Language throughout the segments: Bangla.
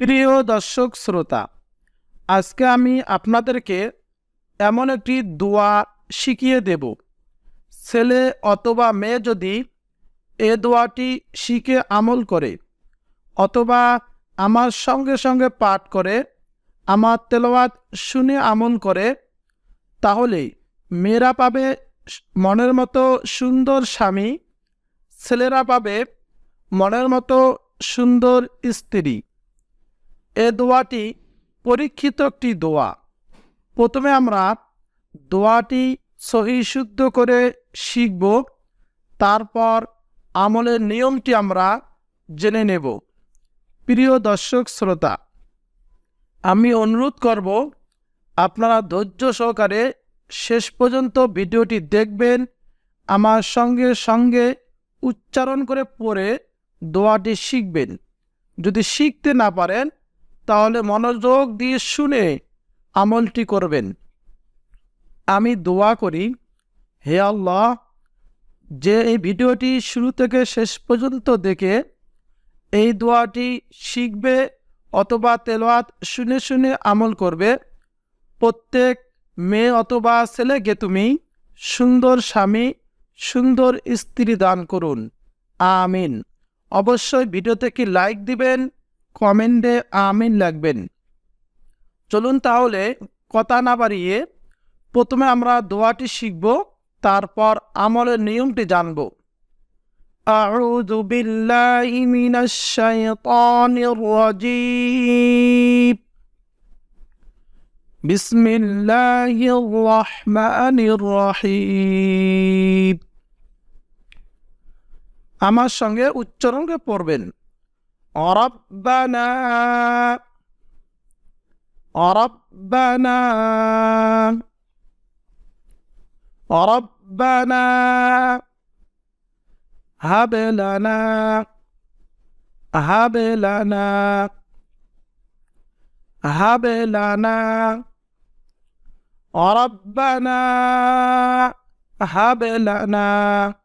প্রিয় দর্শক শ্রোতা, আজকে আমি আপনাদেরকে এমন একটি দোয়া শিখিয়ে দেব। ছেলে অথবা মেয়ে যদি এ দোয়াটি শিখে আমল করে, অথবা আমার সঙ্গে সঙ্গে পাঠ করে, আমার তেলাওয়াত শুনে আমল করে, তাহলে মেয়েরা পাবে মনের মতো সুন্দর স্বামী, ছেলেরা পাবে মনের মতো সুন্দর স্ত্রী। এ দোয়াটি পরীক্ষিত একটি দোয়া। প্রথমে আমরা দোয়াটি সহি শুদ্ধ করে শিখব, তারপর আমলের নিয়মটি আমরা জেনে নেব। প্রিয় দর্শক শ্রোতা, আমি অনুরোধ করব, আপনারা ধৈর্য সহকারে শেষ পর্যন্ত ভিডিওটি দেখবেন, আমার সঙ্গে সঙ্গে উচ্চারণ করে পড়ে দোয়াটি শিখবেন। যদি শিখতে না পারেন তাহলে মনোযোগ দিয়ে শুনে আমলটি করবেন। আমি দোয়া করি, হে আল্লাহ, যে এই ভিডিওটি শুরু থেকে শেষ পর্যন্ত দেখে এই দোয়াটি শিখবে অথবা তেলোয়াত শুনে শুনে আমল করবে। প্রত্যেক মেয়ে অথবা ছেলেকে তুমি সুন্দর স্বামী, সুন্দর স্ত্রী দান করুন। আমিন। অবশ্যই ভিডিওতে কি লাইক দিবেন কমেন্টে আমিন লাগবেন চলুন তাহলে কথা না বাড়িয়ে প্রথমে আমরা দোয়াটি শিখব তারপর আমলের নিয়মটি জানব أعوذ بالله من الشيطان الرجيم بسم الله الرحمن الرحيم আমার সঙ্গে উচ্চারণ করে পড়বেন ربنا. ربنا. ربنا. هب لنا. هب لنا. هب لنا. ربنا. هب لنا.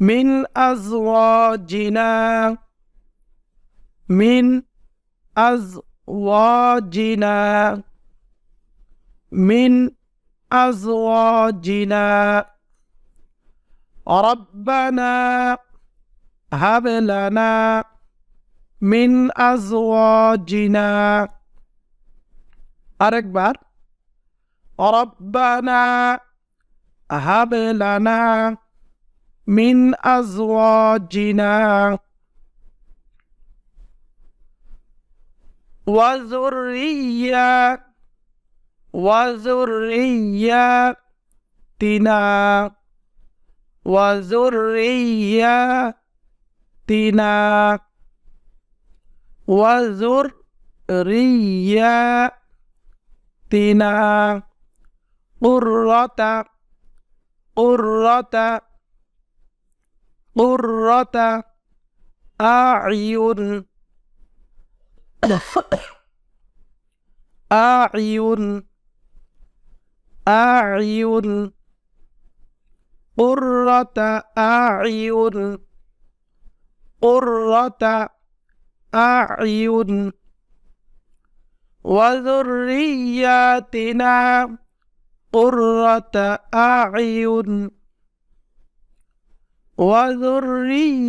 من أزواجنا. من أزواجنا. من أزواجنا. ربنا هب لنا من أزواجنا. أركبر ربنا هب لنا من أزواجنا وذرية وذريتنا وذريتنا وذريتنا قرة قرة قرة أعين. أعين. أعين. قرة أعين. قرة أعين. وذرياتنا قرة أعين. وذرياتنا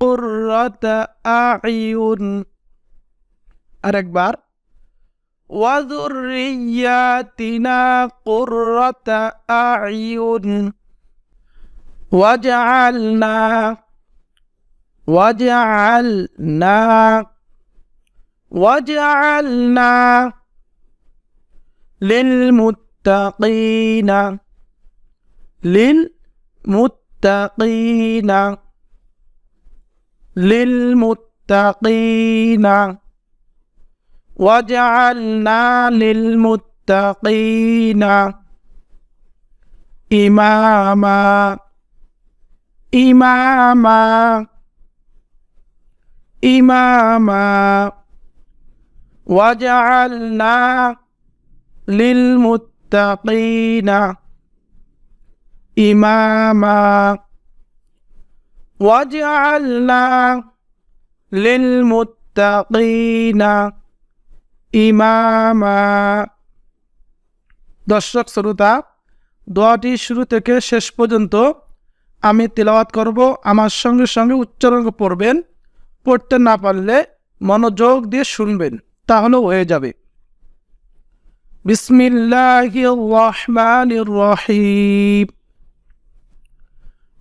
قرة أعين. أركبر وذرياتنا قرة أعين. وجعلنا وجعلنا وجعلنا للمتقين للمتقين. للمتقين. وجعلنا للمتقين إماما. إماما. إماما. وجعلنا للمتقين إماما وجعلنا للمتقين ইমামা দর্শক শ্রোতা দোয়াটি শুরু থেকে শেষ পর্যন্ত আমি তেলাওয়াত করব আমার সঙ্গে সঙ্গে উচ্চারণ পড়বেন পড়তে না পারলে মনোযোগ দিয়ে শুনবেন তাহলেও হয়ে যাবে বিসমিল্লাহির রহমানির রহিম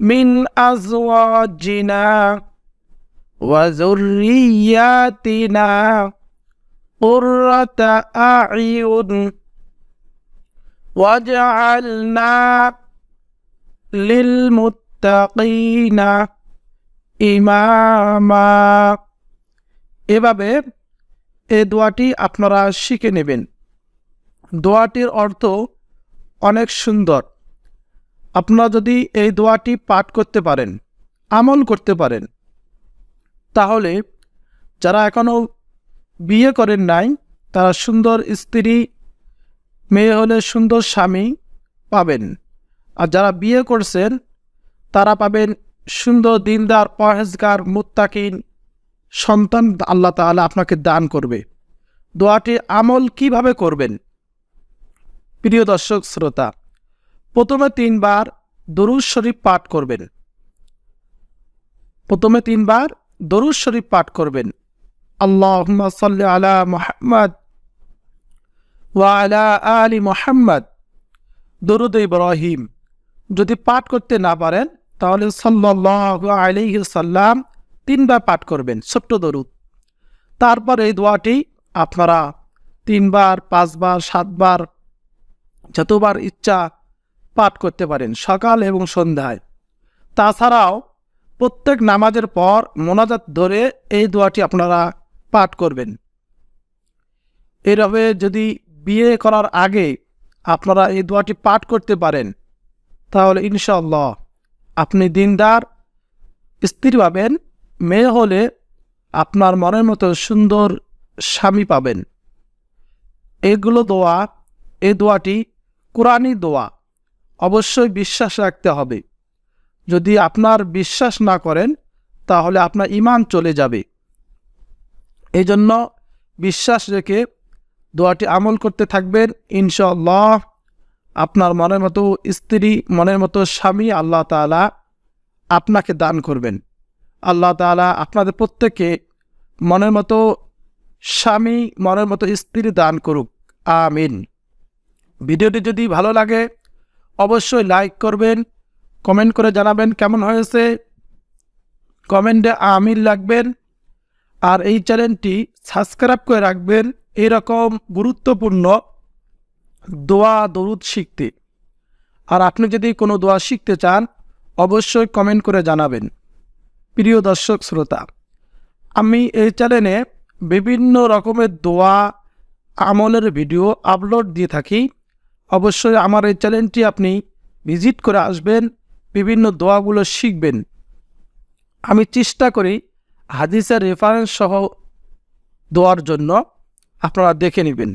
من أزواجنا وذرياتنا قرة أعين واجعلنا للمتقين ইমামা এভাবে এই দোয়াটি আপনারা শিখে নেবেন দোয়াটির অর্থ অনেক সুন্দর আপনারা যদি এই দোয়াটি পাঠ করতে পারেন, আমল করতে পারেন, তাহলে যারা এখনও বিয়ে করেন নাই, তারা সুন্দর স্ত্রী, মেয়ে হলে সুন্দর স্বামী পাবেন। আর যারা বিয়ে করছেন, তারা পাবেন সুন্দর দিনদার পহেজগার মুত্তাকিন সন্তান আল্লাহ তাআলা আপনাকে দান করবে। দোয়াটি আমল কীভাবে করবেন? প্রিয় দর্শক, শ্রোতা প্রথমে তিনবার দরুজ শরীফ পাঠ করবেন। প্রথমে তিনবার দরুজ শরীফ পাঠ করবেন। আল্লাহ সাল্লি আলা মোহাম্মদ ওয়ালা আলী মোহাম্মদ। দরুদ ইব্রাহিম। যদি পাঠ করতে না পারেন, তাহলে সাল্লাহ আলাইহি সাল্লাম তিনবার পাঠ করবেন, ছোট্ট দরুদ। তারপর এই দোয়াটি আপনারা তিনবার, পাঁচবার, সাতবার, যতবার ইচ্ছা পাঠ করতে পারেন সকাল এবং সন্ধ্যায়। তাছাড়াও প্রত্যেক নামাজের পর মোনাজাত ধরে এই দোয়াটি আপনারা পাঠ করবেন। এভাবে যদি বিয়ে করার আগে আপনারা এই দোয়াটি পাঠ করতে পারেন, তাহলে ইনশাল্লাহ আপনি দিনদার স্ত্রী পাবেন মেয়ে হলে আপনার মনের মতো সুন্দর স্বামী পাবেন। এগুলো দোয়া, এই দোয়াটি কোরআনই দোয়া। অবশ্যই বিশ্বাস রাখতে হবে। যদি আপনার বিশ্বাস না করেন, তাহলে আপনার ইমান চলে যাবে। এই জন্য বিশ্বাস রেখে দোয়াটি আমল করতে থাকবেন। ইনশাল্লাহ আপনার মনের মতো স্ত্রী, মনের মতো স্বামী আল্লাহ তালা আপনাকে দান করবেন। আল্লাহ তালা আপনাদের প্রত্যেকে মনের মতো স্বামী, মনের মতো স্ত্রী দান করুক। আমিন। ভিডিওটি যদি ভালো লাগে অবশ্যই লাইক করবেন কমেন্ট করে জানাবেন কেমন হয়েছে। কমেন্টে আমিন লাগবেন, আর এই চ্যানেলটি সাবস্ক্রাইব করে রাখবেন। এরকম গুরুত্বপূর্ণ দোয়া, দরুদ শিখতে। আর আপনি যদি কোনো দোয়া শিখতে চান, অবশ্যই কমেন্ট করে জানাবেন। প্রিয় দর্শক, শ্রোতা, আমি এই চ্যানেলে বিভিন্ন রকমের দোয়া, আমলের ভিডিও আপলোড দিয়ে থাকি। অবশ্যই আমার এই চ্যানেলটি আপনি ভিজিট করে আসবেন, বিভিন্ন দোয়াগুলো শিখবেন। আমি চেষ্টা করি হাদিসের রেফারেন্স সহ দোয়ার জন্য আপনারা দেখে নেবেন।